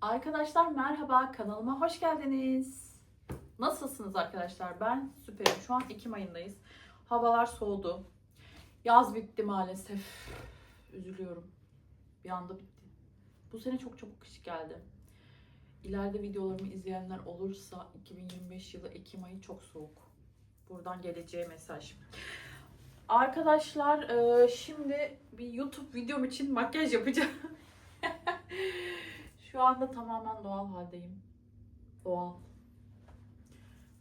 Arkadaşlar merhaba kanalıma hoş geldiniz. Nasılsınız arkadaşlar? Ben süperim. Şu an Ekim ayındayız. Havalar soğudu. Yaz bitti maalesef. Üzülüyorum. Bir anda bitti. Bu sene çok çabuk kış geldi. İleride videolarımı izleyenler olursa 2025 yılı Ekim ayı çok soğuk. Buradan geleceğe mesaj. Arkadaşlar e, şimdi bir YouTube videom için makyaj yapacağım. Şu anda tamamen doğal haldeyim. Doğal.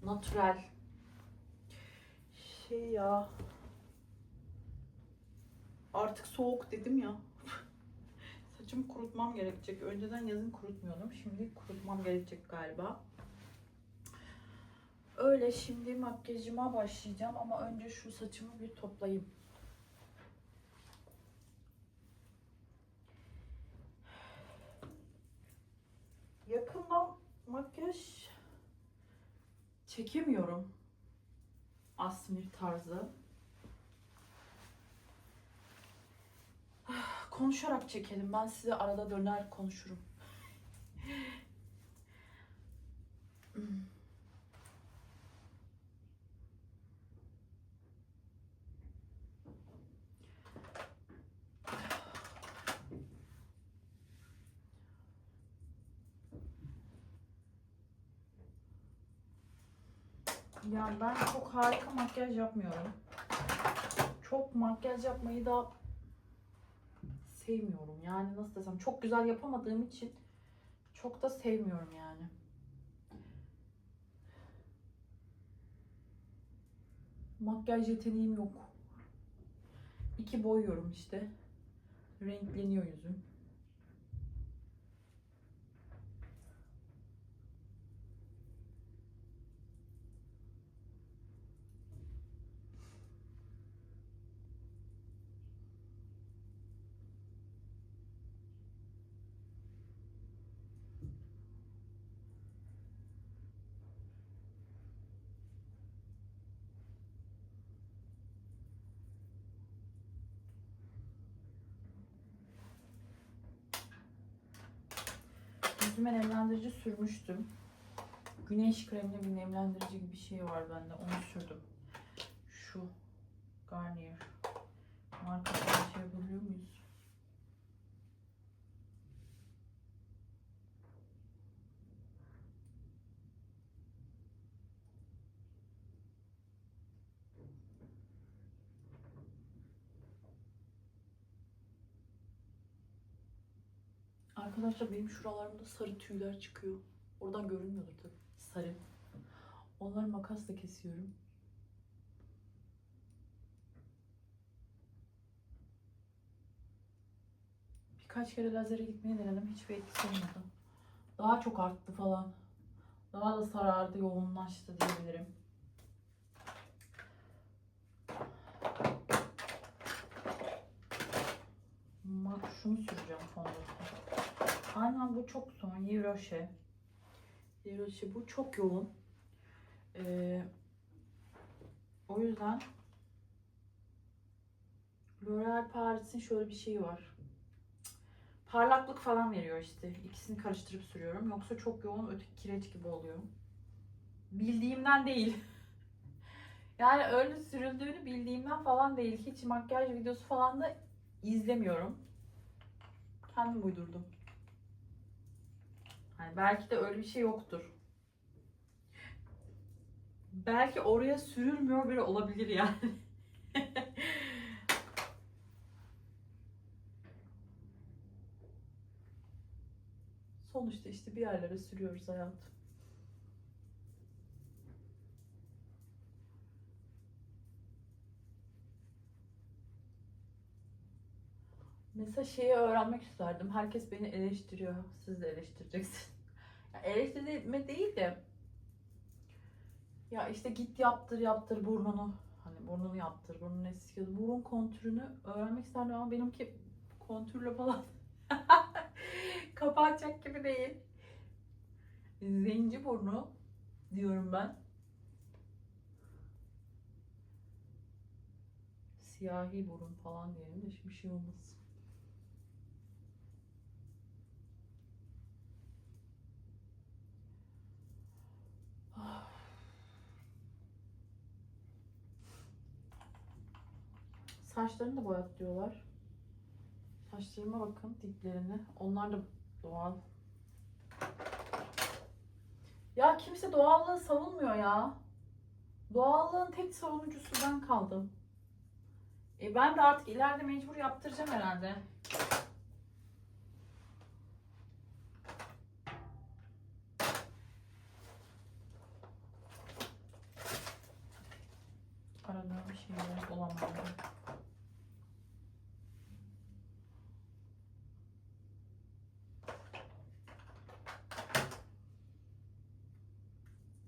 Natürel. Şey ya. Artık soğuk dedim ya. Saçımı kurutmam gerekecek. Önceden yazın kurutmuyordum. Şimdi kurutmam gerekecek galiba. Öyle şimdi makyajıma başlayacağım ama önce şu saçımı bir toplayayım. Yakından makyaj çekemiyorum. Asmir tarzı. Konuşarak çekelim. Ben size arada döner konuşurum. Yani ben çok harika makyaj yapmıyorum. Çok makyaj yapmayı da sevmiyorum. Yani nasıl desem çok güzel yapamadığım için çok da sevmiyorum yani. Makyaj yeteneğim yok. İki boyuyorum işte. Renkleniyor yüzüm. Yüzüme nemlendirici sürmüştüm. Güneş kremli bir nemlendirici gibi bir şey var bende. Onu sürdüm. Şu Garnier. Markasını şey yapabiliyor muyuz? Arkadaşlar benim şuralarımda sarı tüyler çıkıyor. Oradan görünmüyordur tabii. Sarı. Onları makasla kesiyorum. Birkaç kere lazere gitmeyi denedim. Hiçbir etkisi olmadı. Daha çok arttı falan. Daha da sarardı, yoğunlaştı diyebilirim. Şunu süreceğim fondöten. Aynen bu çok son. Yeroşe. Yeroşe bu çok yoğun. Ee, o yüzden L'Oreal Paris'in şöyle bir şeyi var. Parlaklık falan veriyor işte. İkisini karıştırıp sürüyorum. Yoksa çok yoğun öteki kireç gibi oluyor. Bildiğimden değil. yani öyle sürüldüğünü bildiğimden falan değil. Hiç makyaj videosu falan da izlemiyorum. Kendim uydurdum. Hani belki de öyle bir şey yoktur. Belki oraya sürülmüyor bile olabilir yani. Sonuçta işte bir yerlere sürüyoruz hayatım. Mesela şeyi öğrenmek isterdim. Herkes beni eleştiriyor. Siz de eleştireceksiniz. Ya eleştirme değil de ya işte git yaptır yaptır burnunu. Hani burnunu yaptır. Burnunu eski burun kontürünü öğrenmek isterdim ama benimki kontürle falan kapatacak gibi değil. Zenci burnu diyorum ben. Siyahi burun falan diyelim de hiçbir şey olmasın. Saçlarını da boyat diyorlar. Saçlarıma bakın diplerini. Onlar da doğal. Ya kimse doğallığı savunmuyor ya. Doğallığın tek savunucusu ben kaldım. E ben de artık ileride mecbur yaptıracağım herhalde. Aradığım şeyleri bulamadım.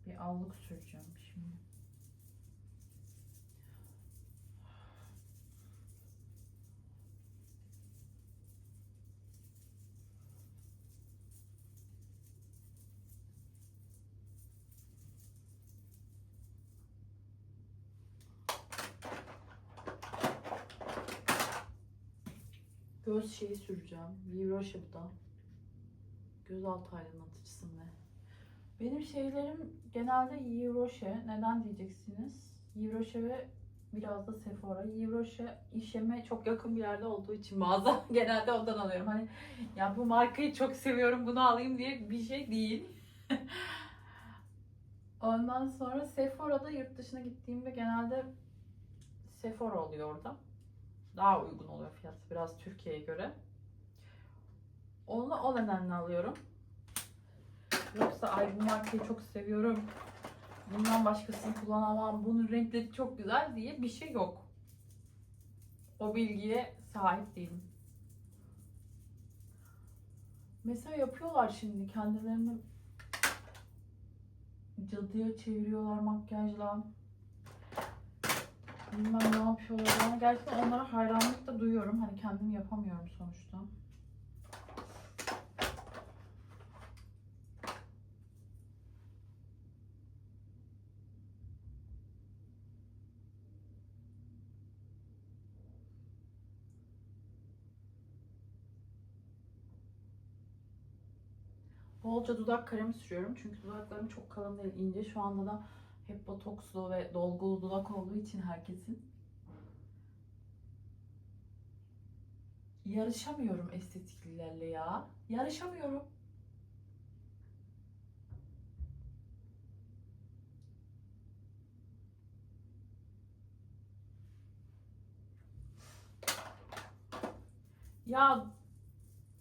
Bir allık süreceğim şimdi. Göz şeyi süreceğim. Vivroşe bu da. Göz altı aydınlatıcısını. Benim şeylerim genelde Yivroşe. Neden diyeceksiniz? Yivroşe ve biraz da Sephora. Yivroşe işeme çok yakın bir yerde olduğu için bazen genelde ondan alıyorum. Hani ya bu markayı çok seviyorum bunu alayım diye bir şey değil. Ondan sonra Sephora'da yurt dışına gittiğimde genelde Sephora oluyor orada. Daha uygun oluyor fiyatı biraz Türkiye'ye göre. Onu o nedenle alıyorum. Yoksa ay bu markayı çok seviyorum. Bundan başkasını kullanamam. Bunun renkleri çok güzel diye bir şey yok. O bilgiye sahip değilim. Mesela yapıyorlar şimdi kendilerini cadıya çeviriyorlar makyajla. Bilmem ne yapıyorlar gerçekten onlara hayranlık da duyuyorum. Hani kendim yapamıyorum sonuçta. Bolca dudak kremi sürüyorum çünkü dudaklarım çok kalın değil, ince. Şu anda da hep botokslu ve dolgulu dudak olduğu için herkesin. Yarışamıyorum estetiklilerle ya. Yarışamıyorum. Ya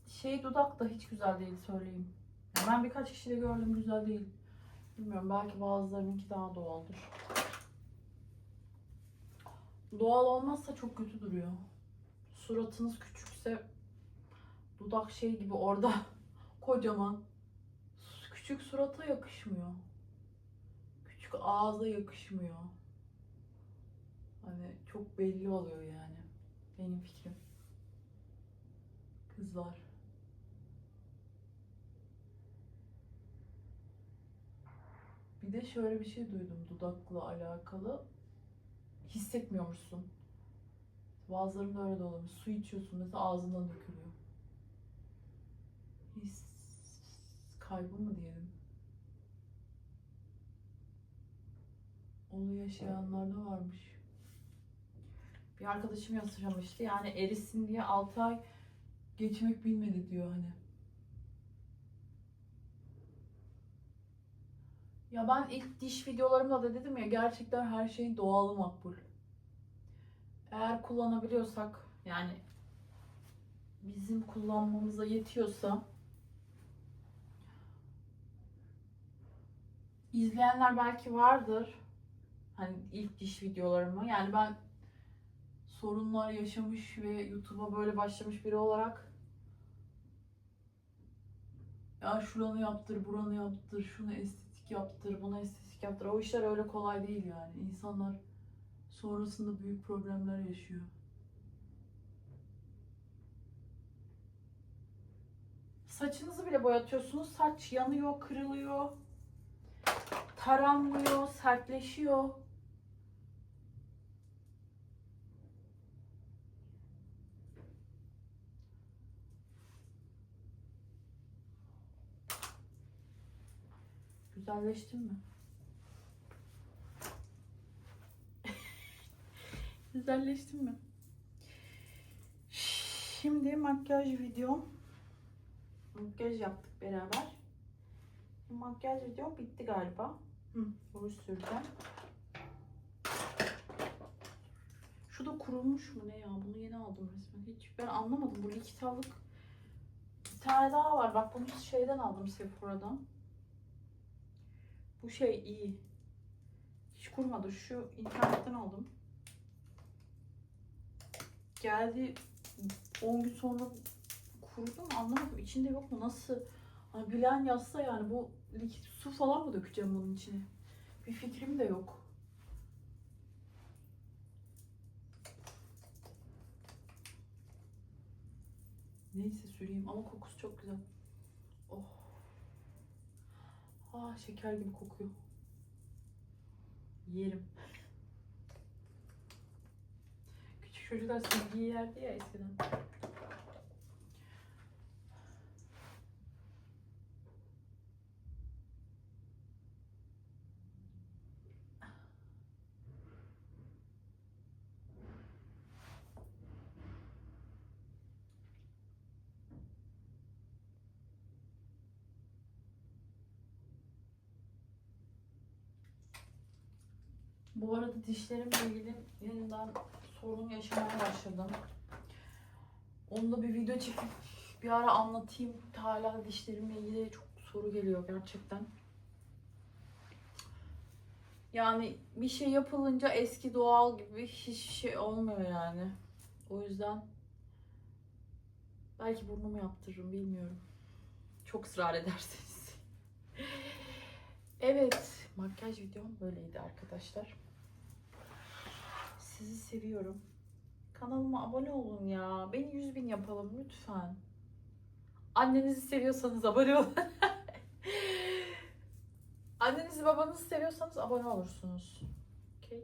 şey dudak da hiç güzel değil söyleyeyim. Ben birkaç kişide gördüm güzel değil. Bilmiyorum belki bazılarınınki daha doğaldır. Doğal olmazsa çok kötü duruyor. Suratınız küçükse dudak şey gibi orada kocaman. Küçük surata yakışmıyor. Küçük ağza yakışmıyor. Hani çok belli oluyor yani. Benim fikrim. Kızlar. Bir de şöyle bir şey duydum dudakla alakalı. Hissetmiyormuşsun. Bazılarında öyle de oluyormuş. Su içiyorsun mesela ağzından dökülüyor. His kaybı mı diyelim. Onu yaşayanlar da varmış. Bir arkadaşım yaşamıştı. Yani erisin diye 6 ay geçmek bilmedi diyor hani. Ya ben ilk diş videolarımda da dedim ya gerçekten her şeyin doğalı makbul. Eğer kullanabiliyorsak yani bizim kullanmamıza yetiyorsa izleyenler belki vardır. Hani ilk diş videolarımı. Yani ben sorunlar yaşamış ve YouTube'a böyle başlamış biri olarak ya şuranı yaptır, buranı yaptır, şunu estetik yaptır, buna estetik yaptır. O işler öyle kolay değil yani. İnsanlar sonrasında büyük problemler yaşıyor. Saçınızı bile boyatıyorsunuz. Saç yanıyor, kırılıyor. Taranmıyor, sertleşiyor. Güzelleştin mi? Güzelleştin mi? Şimdi makyaj videom. Makyaj yaptık beraber. Makyaj videom bitti galiba. Hı, ruj süreceğim. Şu da kurulmuş mu ne ya? Bunu yeni aldım resmen. Hiç ben anlamadım. Bu likitallık bir tane daha var. Bak bunu şeyden aldım Sephora'dan. Bu şey iyi. Hiç kurmadı. Şu internetten aldım. Geldi 10 gün sonra kurudu mu anlamadım. İçinde yok mu? Nasıl? Hani bilen yazsa yani bu likit su falan mı dökeceğim bunun içine? Bir fikrim de yok. Neyse süreyim ama kokusu çok güzel. Oh. Ah şeker gibi kokuyor. Yerim. Küçük çocuklar silgi yerdi ya eskiden. Bu arada dişlerimle ilgili yeniden sorun yaşamaya başladım. Onu da bir video çekip bir ara anlatayım. Hala dişlerimle ilgili çok soru geliyor gerçekten. Yani bir şey yapılınca eski doğal gibi hiçbir şey olmuyor yani. O yüzden belki burnumu yaptırırım bilmiyorum. Çok ısrar ederseniz. evet, makyaj videom böyleydi arkadaşlar. Sizi seviyorum. Kanalıma abone olun ya. Beni 100 bin yapalım lütfen. Annenizi seviyorsanız abone olun. Annenizi babanızı seviyorsanız abone olursunuz. Okay?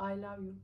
I love you.